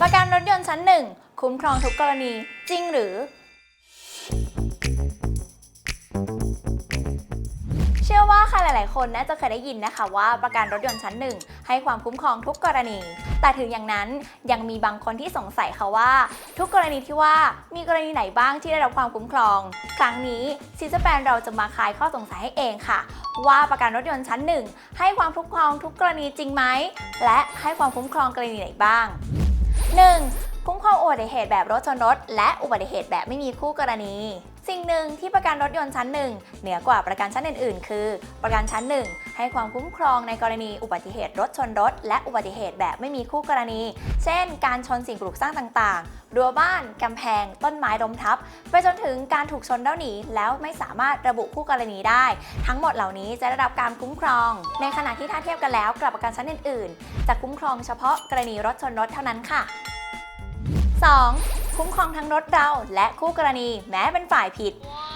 ประกันรถยนต์ชั้นหนึ่งคุ้มครองทุกกรณีจริงหรือ เชื่อว่าใครหลาย ๆ คนน่าจะเคยได้ยินนะคะว่าประกันรถยนต์ชั้นหนึ่งให้ความคุ้มครองทุกกรณี แต่ถึงอย่างนั้นยังมีบางคนที่สงสัยค่ะว่า ทุกกรณีที่ว่ามีกรณีไหนบ้างที่ได้รับความคุ้มครอง ครั้งนี้ซีซแปนเราจะมาคลายข้อสงสัยให้เองค่ะ ว่าประกันรถยนต์ชั้นหนึ่งให้ความคุ้มครองทุกกรณีจริงไหมและให้ความคุ้มครองกรณีไหนบ้าง 1. คุ้มครองอุบัติเหตุแบบรถชนรถ และอุบัติเหตุแบบไม่มีคู่กรณี สิ่งหนึ่งที่ประกันรถยนต์ชั้นหนึ่งเหนือกว่าประกันชั้นอื่นๆ คือ ประกันชั้นหนึ่งให้ความคุ้มครองในกรณีอุบัติเหตุรถชนรถ และอุบัติเหตุแบบไม่มีคู่กรณี เช่น การชนสิ่งปลูกสร้างต่างๆ รั้วบ้าน กำแพง ต้นไม้ล้มทับ ไปจนถึงการถูกชนแล้วหนีแล้วไม่สามารถระบุคู่กรณีได้ ทั้งหมดเหล่านี้จะได้รับการคุ้มครอง ในขณะที่ถ้าเทียบกันแล้วกับประกันชั้นอื่นๆ จะคุ้มครองเฉพาะกรณีรถชนรถเท่านั้นค่ะ 2. คุ้มครองทั้งรถเราและคู่กรณีแม้เป็นฝ่ายผิด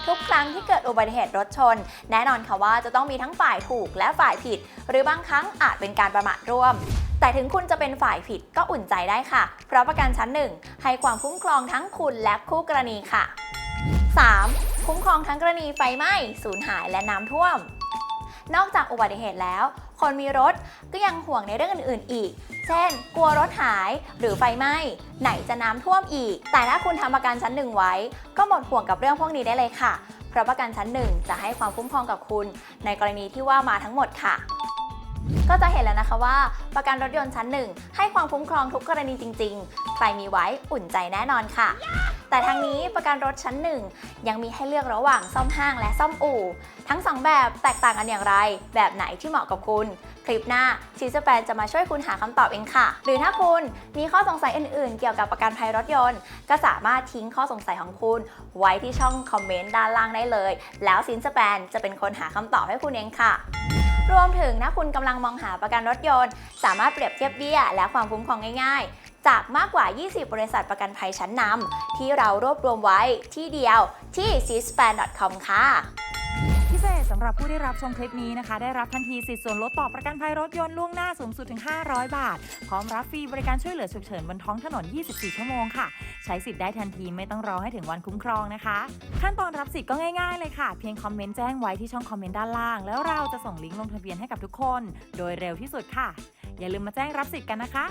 ทุกครั้งที่เกิดอุบัติเหตุรถชน แน่นอนค่ะว่าจะต้องมีทั้งฝ่ายถูกและฝ่ายผิด หรือบางครั้งอาจเป็นการประมาทร่วม แต่ถึงคุณจะเป็นฝ่ายผิดก็อุ่นใจได้ค่ะ เพราะประกันชั้นหนึ่งให้ความคุ้มครองทั้งคุณและคู่กรณีค่ะ 3. คุ้มครองทั้งกรณีไฟไหม้ สูญหายและน้ำท่วม นอกจากอุบัติเหตุแล้ว คนมีรถก็ยังห่วงในเรื่องอื่น ๆ อีก เช่น กลัวรถหายหรือไฟไหม้ ไหนจะน้ำท่วมอีก แต่ถ้าคุณทำประกันชั้นหนึ่งไว้ ก็หมดห่วงกับเรื่องพวกนี้ได้เลยค่ะ เพราะประกันชั้นหนึ่งจะให้ความคุ้มครองกับคุณ ในกรณีที่ว่ามาทั้งหมดค่ะ ก็จะเห็นแล้วนะคะว่าประกันรถยนต์ชั้นหนึ่งให้ความคุ้มครองทุกกรณีจริง ๆ ใครมีไว้อุ่นใจแน่นอนค่ะ แต่ทางนี้ประกันรถชั้นหนึ่งยังมีให้เลือกระหว่างซ่อมห้างและซ่อมอู่ ทั้งสองแบบแตกต่างกันอย่างไร แบบไหนที่เหมาะกับคุณ คลิปหน้าชีสแปนจะมาช่วยคุณหาคำตอบเองค่ะ หรือถ้าคุณมีข้อสงสัยอื่น ๆ เกี่ยวกับประกันภัยรถยนต์ ก็สามารถทิ้งข้อสงสัยของคุณ ไว้ที่ช่องคอมเมนต์ด้านล่างได้เลย แล้วซินสแปนจะเป็นคนหาคำตอบให้คุณเองค่ะ รวมถึงถ้าคุณกำลังมองหาประกันรถยนต์ สามารถเปรียบเทียบเบี้ย และความคุ้มครองง่ายๆ จากมากกว่า 20 บริษัทประกันภัยชั้นนำที่เรารวบรวมไว้ที่เดียวที่ c s p a n c o m ค่ะ สำหรับผู้ได้รับชมคลิปนี้นะคะ ได้รับทันทีสิทธิ์ส่วนลดต่อประกันภัยรถยนต์ล่วงหน้าสูงสุดถึง 500 บาท พร้อมรับฟรีบริการช่วยเหลือฉุกเฉินบนท้องถนน 24 ชั่วโมงค่ะ ใช้สิทธิ์ได้ทันทีไม่ต้องรอให้ถึงวันคุ้มครองนะคะ ขั้นตอนรับสิทธิ์ก็ง่ายๆเลยค่ะ เพียงคอมเมนต์แจ้งไว้ที่ช่องคอมเมนต์ด้านล่าง แล้วเราจะส่งลิงก์ลงทะเบียนให้กับทุกคน โดยเร็วที่สุดค่ะ อย่าลืมมาแจ้งรับสิทธิ์กันนะคะ